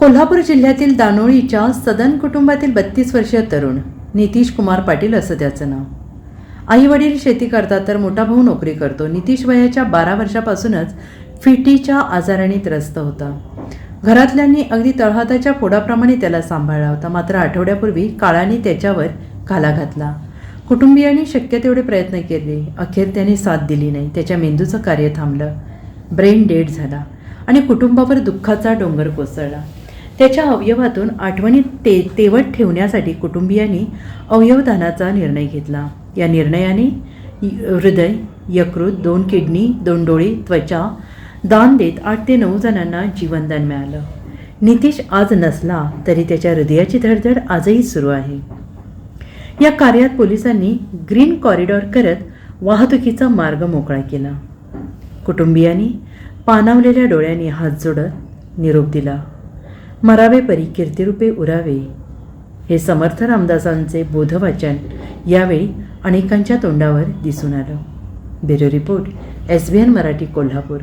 कोल्हापूर जिल्ह्यातील दानोळीच्या सदन कुटुंबातील बत्तीस वर्षीय तरुण नितीश कुमार पाटील असं त्याचं नाव. आई वडील शेती करतात तर मोठा भाऊ नोकरी करतो. नितीश वयाच्या बारा वर्षापासूनच फिटीच्या आजाराने त्रस्त होता. घरातल्यांनी अगदी तळहाताच्या फोडाप्रमाणे त्याला सांभाळला होता. मात्र आठवड्यापूर्वी काळाने त्याच्यावर घाला घातला. कुटुंबियांनी शक्य तेवढे प्रयत्न केले. अखेर त्याने साथ दिली नाही. त्याच्या मेंदूचं कार्य थांबलं. ब्रेन डेड झाला आणि कुटुंबावर दुःखाचा डोंगर कोसळला. त्याच्या अवयवातून आठवणी ते तेवट ठेवण्यासाठी कुटुंबियांनी अवयवदानाचा निर्णय घेतला. या निर्णयाने हृदय यकृत दोन किडनी दोन डोळे त्वचा दान देत आठ ते नऊ जणांना जीवनदान मिळालं. नितीश आज नसला तरी त्याच्या हृदयाची धडधड आजही सुरू आहे. या कार्यात पोलिसांनी ग्रीन कॉरिडॉर करत वाहतुकीचा मार्ग मोकळा केला. कुटुंबियांनी पानावलेल्या डोळ्यांनी हात जोडत निरोप दिला. मरावे परी कीर्तिरूपे उरावे. हे समर्थ रामदासांचे बोधवाचन यावेळी अनेकांच्या तोंडावर दिसून आलं. Bureau report S B N Marathi Kolhapur.